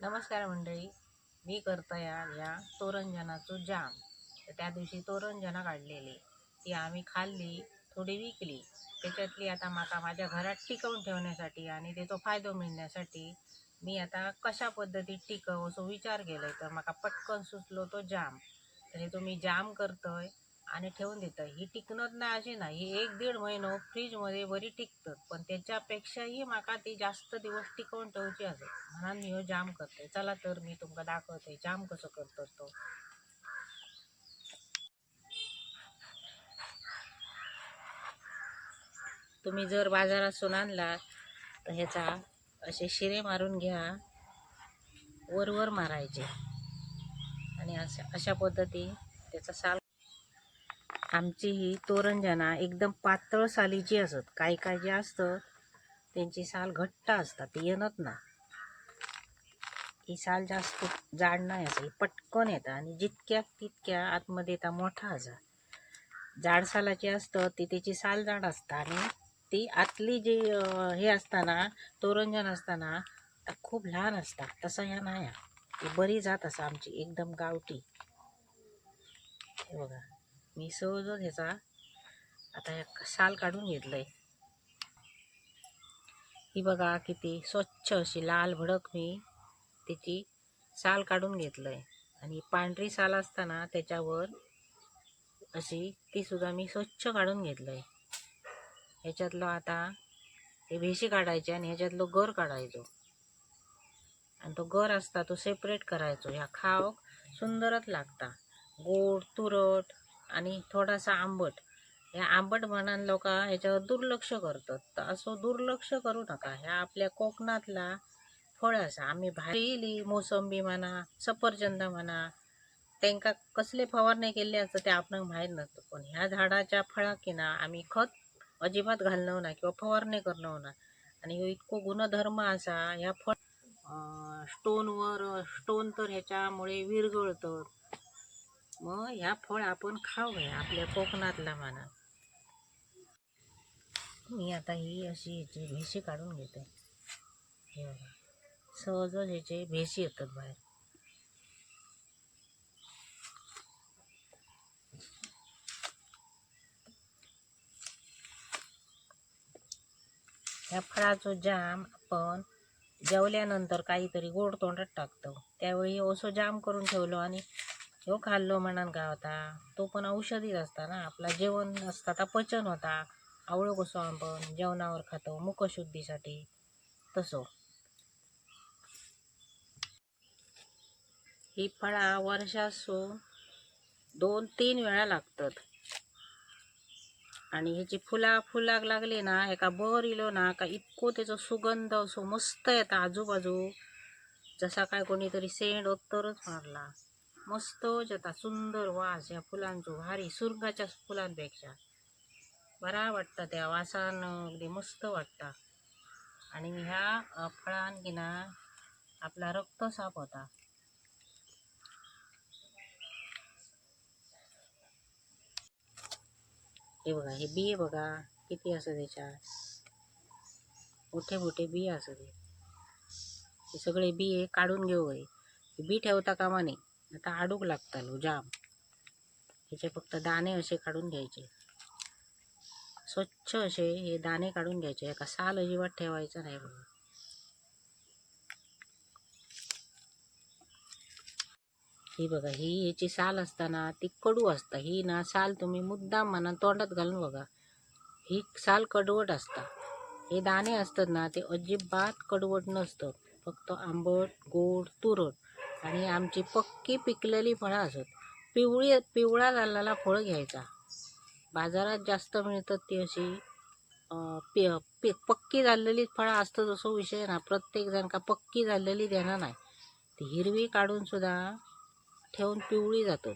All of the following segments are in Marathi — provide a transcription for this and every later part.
नमस्कार मंडळी मी करतया या तोरंजनाचं जाम. तर त्या दिवशी तोरंजना काढलेली. ती आम्ही खाल्ली थोडी विकली. त्याच्यातली आता माका माझ्या घरात टिकवून ठेवण्यासाठी आणि त्याचा फायदो मिळण्यासाठी मी आता कशा पद्धतीत टिकव असो विचार केलाय. तर माका पटकन सुचलो तो जाम. तरी तो मी जाम करतोय. आणि ठेवून देतं. ही टिकणत नाही अशी नाही. ही एक दीड महिनो फ्रीजमध्ये बरी टिकतात. पण त्याच्यापेक्षाही माका ती जास्त दिवस टिकवून ठेवची असेल म्हणून मी हो जाम करते. चला तर मी तुमका दाखवते जाम कसं करतो तो. तुम्ही जर बाजारातून आणला तर ह्याचा असे शिरे मारून घ्या. वरवर मारायचे. आणि अशा अशा पद्धती त्याचा साल आमची ही तोरणजना एकदम पातळ सालीची असत काही काही जे असतं त्यांची साल घट्ट असतात ती येणत ना. ही साल जास्त जाड नाही असं ही पटकन येतं आणि जितक्या तितक्या आतमध्ये येता मोठा असा. जाड सालाची असतं ती त्याची साल जाड असतं आणि ती आतली जी हे असताना तोरणजन असताना खूप लहान असतात तसं ह्या नाही. ती बरी जात असा आमची एकदम गावठी. हे बघा. मी सहजच ह्याचा आता ह्या साल काढून घेतलंय. ही बघा किती स्वच्छ अशी लाल भडक मी त्याची साल काढून घेतलंय. आणि पांढरी साल असताना त्याच्यावर अशी ती सुद्धा मी स्वच्छ काढून घेतलंय. ह्याच्यातलं आता हे भेशी काढायचे आणि ह्याच्यातलं गर काढायचो. आणि तो गर असता तो सेपरेट करायचो. ह्या खाव सुंदरच लागता. गोड तुरट आणि थोडासा आंबट. ह्या आंबट म्हणान लोक ह्याच्यावर दुर्लक्ष करतात. तर असं दुर्लक्ष करू नका. ह्या आपल्या कोकणातला फळ असा. आम्ही भारी मोसंबी म्हणा सफरचंद म्हणा. त्यांका कसले फवारणी केले असतं ते आपण माहीत नसतं. पण ह्या झाडाच्या फळाक की ना आम्ही खत अजिबात घालणं ना किंवा फवारणी करणं ना आणि ह्यो इतको गुणधर्म असा ह्या फळ स्टोनवर स्टोन तर ह्याच्यामुळे विरगळतं मग ह्या फळ आपण खाऊया आपल्या कोकणातला म्हणा. मी आता ही अशी ह्याची भेशी काढून घेते. हे बघा. सहजच ह्याचे भेशी येतात बाहेर. ह्या फळाचो जाम आपण जेवल्यानंतर काहीतरी गोड तोंडात टाकतो. त्यावेळी असं जाम करून ठेवलो आणि तो खाल्लो म्हणान काय होता तो पण औषधीच असता ना. आपला जेवण असता तर पचन होता. आवळो कसो आपण जेवणावर खातो मुखशुद्धीसाठी. तसो. ही फळा वर्षासो दोन तीन वेळा लागतात. आणि ह्याची फुला फुलाक लागली ना एका बर इलो ना का इतको त्याचो सुगंध असो मस्त येता आजूबाजू. जसा काय कोणीतरी सेंड ओत्तरच मारला. मस्त जाता सुंदर वास या फुलांचो भारी सुरगाच्या फुलांपेक्षा. बरा वाटतं त्या वासान अगदी मस्त वाटता. आणि ह्या फळान की ना आपला रक्त साफ होता. हे बघा हे बी बघा किती असं त्याच्यात. मोठे मोठे बी असं ते. हे सगळे बी काढून घेऊ हे बी ठेवता कामा नाही आता आडूक लागतालो हो जाम. ह्याचे फक्त दाणे असे काढून घ्यायचे. स्वच्छ असे हे दाणे काढून घ्यायचे. एका साल अजिबात ठेवायचं नाही बघा ही बघा ही ह्याची साल असताना ती कडू असता. ही ना साल तुम्ही मुद्दाम म्हणा तोंडात घालून बघा. ही साल कडवट असता. हे दाणे असतात ना ते अजिबात कडवट नसतं फक्त आंबट गोड तुरट. आणि आमची पक्की पिकलेली फळं असत. पिवळी पिवळा झालेला फळ घ्यायचा. बाजारात जास्त मिळतात ती अशी पि पि पक्की झालेली फळं असतं जसं विषय ना. प्रत्येक जण का पक्की झालेली देणार नाही. ती हिरवी काढून सुद्धा ठेवून पिवळी जातात.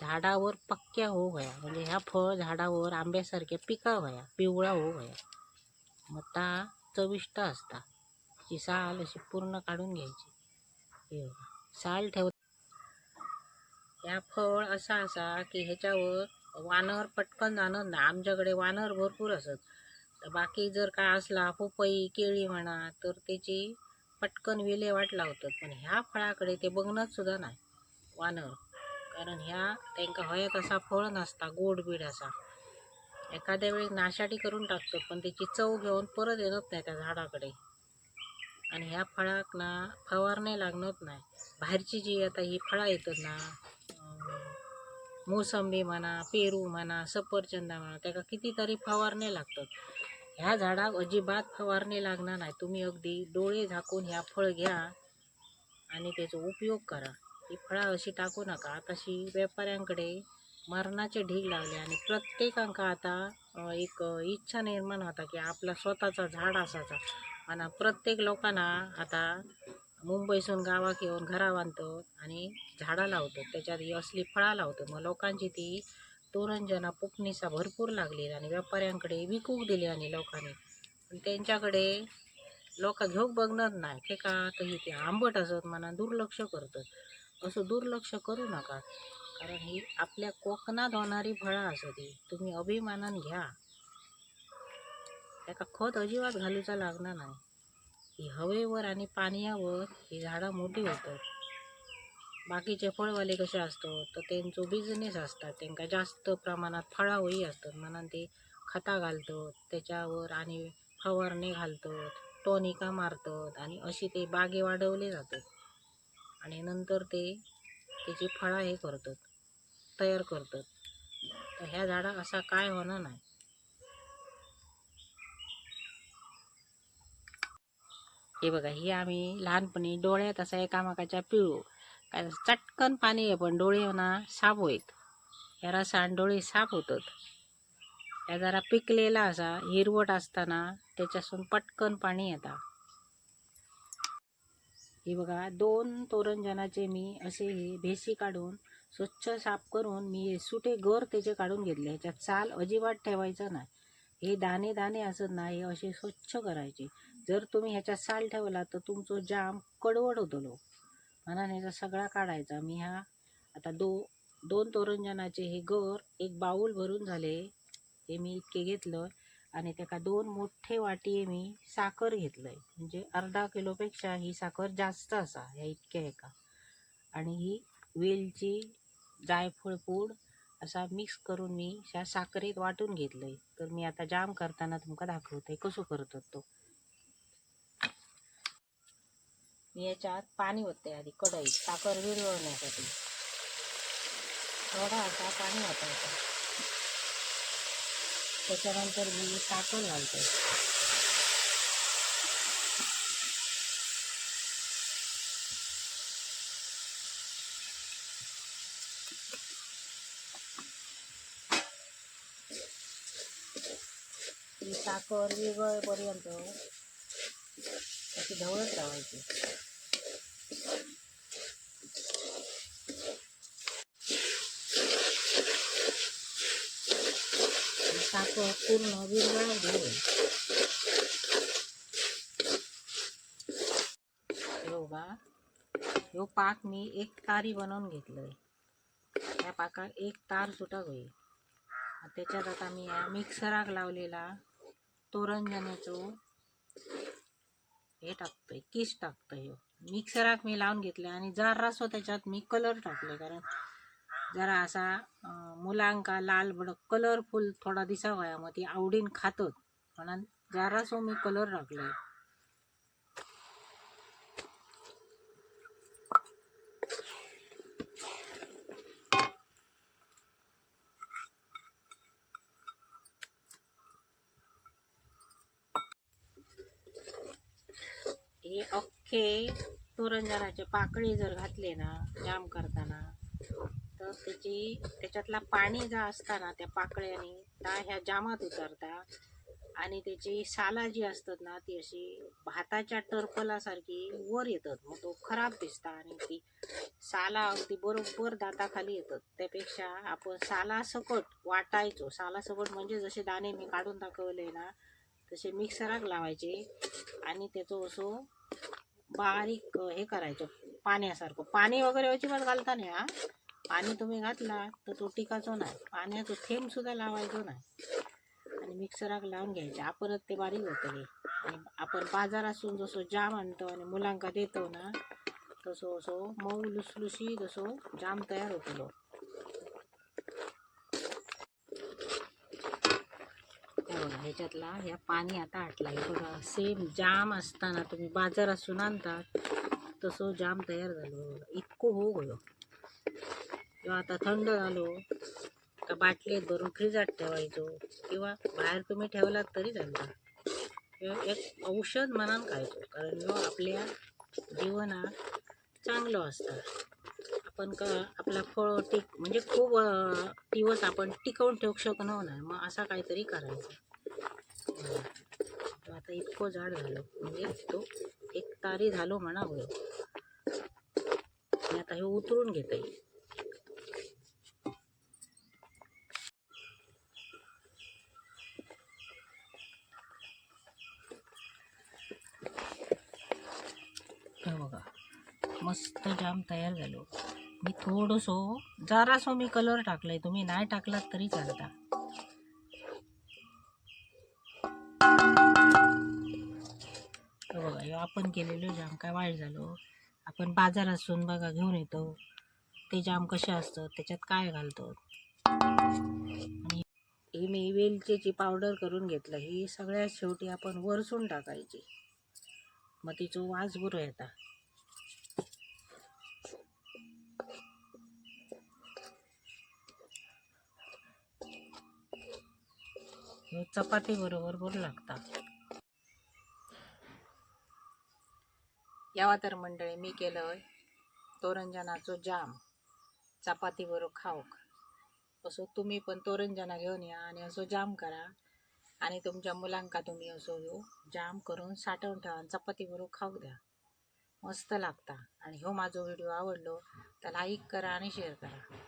झाडावर पक्क्या हो गया म्हणजे ह्या फळ झाडावर आंब्यासारख्या पिका व्हया पिवळा हो गया मग ता चविष्ट असता. ती साल अशी पूर्ण काढून घ्यायची. साल ठेव ह्या फळ असा असा की ह्याच्यावर वानर पटकन जाणं ना आमच्याकडे वानर भरपूर असत. तर बाकी जर काय असला पपई केळी म्हणा तर त्याची पटकन विल्हेवाट लावतात पण ह्या फळाकडे ते बघणंच सुद्धा नाही वानर. कारण ह्या त्यांका हयत असा फळ नसता गोड बीड असा. एखाद्या वेळी नाशाटी करून टाकतात पण त्याची चव घेऊन परत येत नाही त्या झाडाकडे. आणि ह्या फळाक ना फवारणे लागणत नाही. बाहेरची जी आता ही फळं येतात ना मोसंबी म्हणा पेरू म्हणा सफरचंदा म्हणा त्याका कितीतरी फवारणे लागतात. ह्या झाडाक अजिबात फवारणी लागणार नाही. तुम्ही अगदी डोळे झाकून ह्या फळ घ्या आणि त्याचा उपयोग करा. ही फळं अशी टाकू नका. तशी व्यापाऱ्यांकडे मरणाचे ढीग लावले आणि प्रत्येकांका आता एक इच्छा निर्माण होता की आपला स्वतःचा झाड असायचा. आणि प्रत्येक लोकांना आता मुंबईसून गावाक येऊन घरा बांधतो आणि झाडं लावतो. त्याच्यात ही असली फळं लावतो. मग लोकांची ती तोरणजना पुकणीसा भरपूर लागली आणि व्यापाऱ्यांकडे विकूक दिली आणि लोकांनी. पण त्यांच्याकडे लोक घेऊक बघणार नाही ते का? तर ही ते आंबट असत म्हणा दुर्लक्ष करतात. असं दुर्लक्ष करू नका. कारण ही आपल्या कोकणात होणारी फळं असत ती तुम्ही अभिमानान घ्या. त्याका खत अजिबात घालूचा लागणार नाही. ही हवेवर आणि पाण्यावर ही झाडं मोठी होतात. बाकीचे फळवाले कसे असतात? तर त्यांचो बिझनेस असतात. त्यांका जास्त प्रमाणात फळावळी असतात. म्हणून ते खता घालतात. त्याच्यावर आणि फवारणी घालतात. टॉनिका मारतात. आणि अशी ते बागे वाढवले जातात. आणि नंतर ते त्याची फळा हे करतात. तयार करतात. तर ह्या झाडाक असा काय होणार नाही. हे बघा ही आम्ही लहानपणी डोळ्यात असा एकामेकाच्या पिळू. काय चटकन पाणी आहे पण डोळे ना साफ होईत. या रसान डोळे साफ होतात. या जरा पिकलेला असा हिरवट असताना त्याच्यासून पटकन पाणी येता. हे बघा दोन तोरणजनाचे मी असे हे भेसी काढून स्वच्छ साफ करून मी हे सुटे गर त्याचे काढून घेतले. ह्याच्यात चाल अजिबात ठेवायचा नाही. हे दाणे दाणे असत नाही हे असे स्वच्छ करायचे. जर तुम्ही ह्याच्यात साल ठेवला तर तुमचं जाम कडवड होतलो म्हणून ह्याचा सगळा काढायचा. मी हा आता दो दोन तोरंजनाचे हे गर एक बाऊल भरून झाले. हे मी इतके घेतलं आणि त्याका दोन मोठे वाटी मी साखर घेतलंय. म्हणजे अर्धा किलोपेक्षा ही साखर जास्त असा ह्या इतक्या एका. आणि ही वेलची जायफळ पूड असा मिक्स करून मी ह्या साखरेत वाटून घेतलंय. तर मी आता जाम करताना तुमका दाखवते कसं करतो तो. मी याच्यात पाणी ओतते आधी कढईत. साखर विरवण्यासाठी थोडा असा पाणी ओतायचा. त्याच्यानंतर मी साखर घालते. ही साखर विरघळेपर्यंत अशी ढवळत लावायची साखर पूर्ण विरघळून घेऊन हे ह्यो पाक मी एक तारी बनवून घेतलंय. त्या पाकात एक तार सुटाक होईल. त्याच्यात आता मी या मिक्सराक लावलेला तोरणजण्याचो हे टाकतोय किस टाकतोय हो। मिक्सराक मी लावून घेतले आणि जरासो त्याच्यात मी कलर टाकले कारण जरा असा मुलांका लाल बडक कलरफुल थोडा दिसावा मग ती आवडीन खातत. म्हणून जरासो मी कलर टाकले हे अख्खे तोरणजनाचे पाकळी जर घातले ना जाम करताना तर त्याची त्याच्यातला पाणी जा असताना त्या पाकळ्याने त्या ह्या जामात उतरता आणि त्याची साला जी असतात ना ती अशी भाताच्या टर्पलासारखी वर येतात. मग तो खराब दिसता आणि ती साला अगदी बरोबर दाताखाली येतात. त्यापेक्षा आपण साला सकट वाटायचो. साला सकट म्हणजे जसे दाणे मी काढून दाखवले ना तसे मिक्सराक लावायचे आणि त्याचं असं बारीक हे करायचं. पाण्यासारखं. पाणी वगैरे अजिबात घालता नाही हा. पाणी तुम्ही घातला तर तो टिकायचो नाही. पाण्याचं थेंबसुद्धा लावायचो नाही. आणि मिक्सराक लावून घ्यायचे. आपणच ते बारीक होतले आणि आपण बाजारातून जसं जाम आणतो आणि मुलांका देतो ना तसो असो मऊ लुसलुशी जसो जाम तयार होतो हे बघा ह्याच्यातला ह्या पाणी आता आटला हे बघा सेम जाम असताना तुम्ही बाजारातून आणतात तसो जाम तयार झालो इतको इतकं हो गयो किंवा आता थंड झालो का बाटलीत भरून फ्रीजात ठेवायचो किंवा बाहेर तुम्ही ठेवलात तरी चालतं. किंवा एक औषध मनान खायचो कारण ह्यो आपल्या जीवनात चांगलं असतं. आपण क आपला फळ टिक म्हणजे खूप दिवस आपण टिकवून ठेवू शकणार नाही मग असा काहीतरी करायचं. आता इतकं झाड झालं. म्हणजे तो एक तारी झालो म्हणा आणि आता हे उतरून घेता. येईल बघा. मस्त जाम तयार झालो. मी थोडंसो जरासो मी कलर टाकलाय. तुम्ही नाही टाकलात तरी चालता. बघा आपण केलेलो जाम काय वाईट झालो. आपण बाजारातून बघा घेऊन येतो. ते जाम कसे असतात त्याच्यात काय घालतो? आणि ही मी वेलचीची पावडर करून घेतलं. ही सगळ्यात शेवटी आपण वरसून टाकायची. मग तिचो वास बरो येता. चपाती बरोबर गोड लागता. यावा तर मंडळी मी केलं तोरंजनाचो जाम. चपाती बरोबर खाऊक. असो तुम्ही पण तोरंजना घेऊन या आणि असो जाम करा. आणि तुमच्या मुलांका तुम्ही असो जाम करून साठवून ठेवा आणि चपाती बरोबर खाऊक द्या. मस्त लागता. आणि ह्यो माझो व्हिडिओ आवडलो तर लाईक करा आणि शेअर करा.